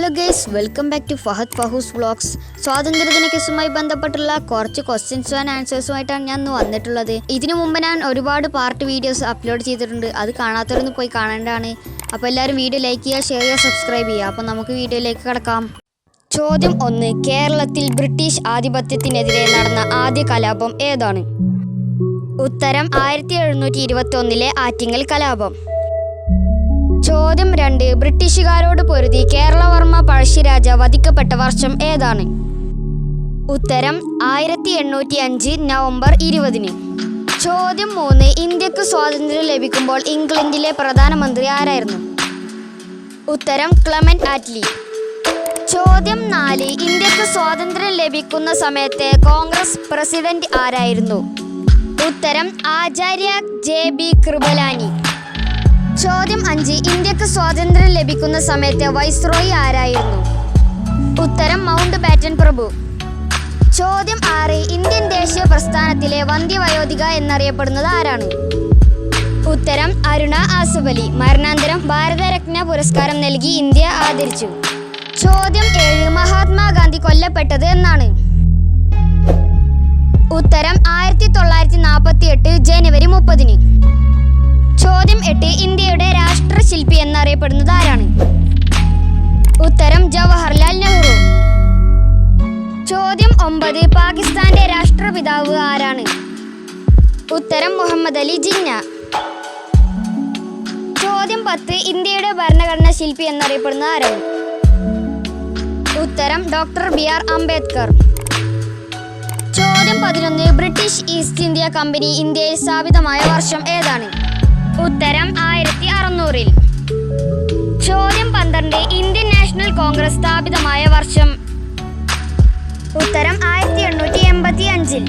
Hello guys welcome back to Fahad Fahus vlogs സ്വാതന്ത്ര്യദിന കേസുമായി ബന്ധപ്പെട്ടുള്ള കുറച്ച് ക്വസ്റ്റ്യൻസും ആൻഡ് ആൻസേഴ്സുമായിട്ടാണ് ഞാൻ ഇന്ന് വന്നിട്ടുള്ളത്. ഇതിനു മുമ്പ് ഞാൻ ഒരുപാട് പാർട്ട് വീഡിയോസ് അപ്ലോഡ് ചെയ്തിട്ടുണ്ട്. അത് കാണാത്തവരൊന്ന് പോയി കാണേണ്ടതാണ്. അപ്പോൾ എല്ലാവരും വീഡിയോ ലൈക്ക് ചെയ്യുക ഷെയർ ചെയ്യുക സബ്സ്ക്രൈബ് ചെയ്യുക. അപ്പോൾ നമുക്ക് വീഡിയോയിലേക്ക് കിടക്കാം. ചോദ്യം ഒന്ന് കേരളത്തിൽ ബ്രിട്ടീഷ് ആധിപത്യത്തിനെതിരെ നടന്ന ആദ്യ കലാപം ഏതാണ്? ഉത്തരം ആയിരത്തി എഴുന്നൂറ്റി ഇരുപത്തി ഒന്നിലെ ആറ്റിങ്ങൽ കലാപം. ചോദ്യം രണ്ട്. ബ്രിട്ടീഷുകാരോട് പൊരുതി കേരളവർമ്മ പഴശ്ശിരാജ വധിക്കപ്പെട്ട വർഷം ഏതാണ്? ഉത്തരം ആയിരത്തി എണ്ണൂറ്റി അഞ്ച് നവംബർ ഇരുപതിന്. ചോദ്യം മൂന്ന്. ഇന്ത്യയ്ക്ക് സ്വാതന്ത്ര്യം ലഭിക്കുമ്പോൾ ഇംഗ്ലണ്ടിലെ പ്രധാനമന്ത്രി ആരായിരുന്നു? ഉത്തരം ക്ലമൻ ആറ്റ്ലി. ചോദ്യം നാല്. ഇന്ത്യയ്ക്ക് സ്വാതന്ത്ര്യം ലഭിക്കുന്ന സമയത്തെ കോൺഗ്രസ് പ്രസിഡന്റ് ആരായിരുന്നു? ഉത്തരം ആചാര്യ ജെ ബി കൃപലാനി. അഞ്ച് ഇന്ത്യയ്ക്ക് സ്വാതന്ത്ര്യം ലഭിക്കുന്ന സമയത്തെ വൈസ്രോയി ആരായിരുന്നു? ഉത്തരം മൗണ്ട് ബാറ്റൻ പ്രഭു. ചോദ്യം ആറ് ഇന്ത്യൻ ദേശീയ പ്രസ്ഥാനത്തിലെ വന്ധ്യവയോധിക എന്നറിയപ്പെടുന്നത് ആരാണ്? ഉത്തരം അരുണ ആസുബലി. മരണാന്തരം ഭാരതരത്ന പുരസ്കാരം നൽകി ഇന്ത്യ ആദരിച്ചു. ചോദ്യം ഏഴ് മഹാത്മാഗാന്ധി കൊല്ലപ്പെട്ടത് എന്നാണ്. ഉത്തരം ആയിരത്തി തൊള്ളായിരത്തി നാൽപ്പത്തി എട്ട് ജനുവരി മുപ്പതിന്. ചോദ്യം എട്ട് ഇന്ത്യയുടെ രാഷ്ട്രശില്പി എന്നറിയപ്പെടുന്നത് ആരാണ്? ഉത്തരം ജവഹർലാൽ നെഹ്റു. ചോദ്യം ഒമ്പത് പാകിസ്ഥാന്റെ രാഷ്ട്രപിതാവ് ആരാണ്? ഉത്തരം മുഹമ്മദ് അലി ജിന്ന. ചോദ്യം പത്ത് ഇന്ത്യയുടെ ഭരണഘടനാ ശില്പി എന്നറിയപ്പെടുന്നത് ആരാണ്? ഉത്തരം ഡോക്ടർ ബി ആർ അംബേദ്കർ. ചോദ്യം പതിനൊന്ന് ബ്രിട്ടീഷ് ഈസ്റ്റ് ഇന്ത്യ കമ്പനി ഇന്ത്യയിൽ സ്ഥാപിതമായ വർഷം ഏതാണ്? ഉത്തരം ആയിരത്തി അറുന്നൂറിൽ ചോദ്യം പന്ത്രണ്ട് ഇന്ത്യൻ നാഷണൽ കോൺഗ്രസ് സ്ഥാപിതമായ വർഷം. ഉത്തരം ആയിരത്തി എണ്ണൂറ്റി എൺപത്തി അഞ്ചിൽ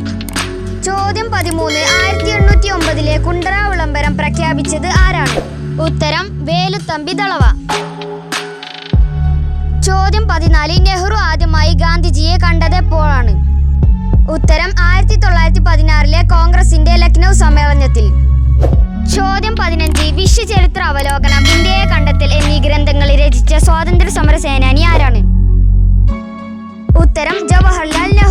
ചോദ്യം പതിമൂന്ന് ആയിരത്തി എണ്ണൂറ്റി ഒമ്പതിലെ കുണ്ടറ വിളംബരം പ്രഖ്യാപിച്ചത് ആരാണ്? ഉത്തരം വേലുത്തമ്പി ദളവ. ചോദ്യം പതിനാല് നെഹ്റു ആദ്യമായി ഗാന്ധിജിയെ കണ്ടത് എപ്പോഴാണ്? ഉത്തരം ആയിരത്തി തൊള്ളായിരത്തി പതിനാറിലെ കോൺഗ്രസിന്റെ ചോദ്യം പതിനഞ്ച്. വിശ്വചരിത്ര അവലോകനം. ഇന്ത്യയെ കണ്ടെത്തൽ എന്നീ ഗ്രന്ഥങ്ങളിൽ രചിച്ച സ്വാതന്ത്ര്യ സമര സേനാനി ആരാണ്? ഉത്തരം ജവഹർലാൽ നെഹ്റു.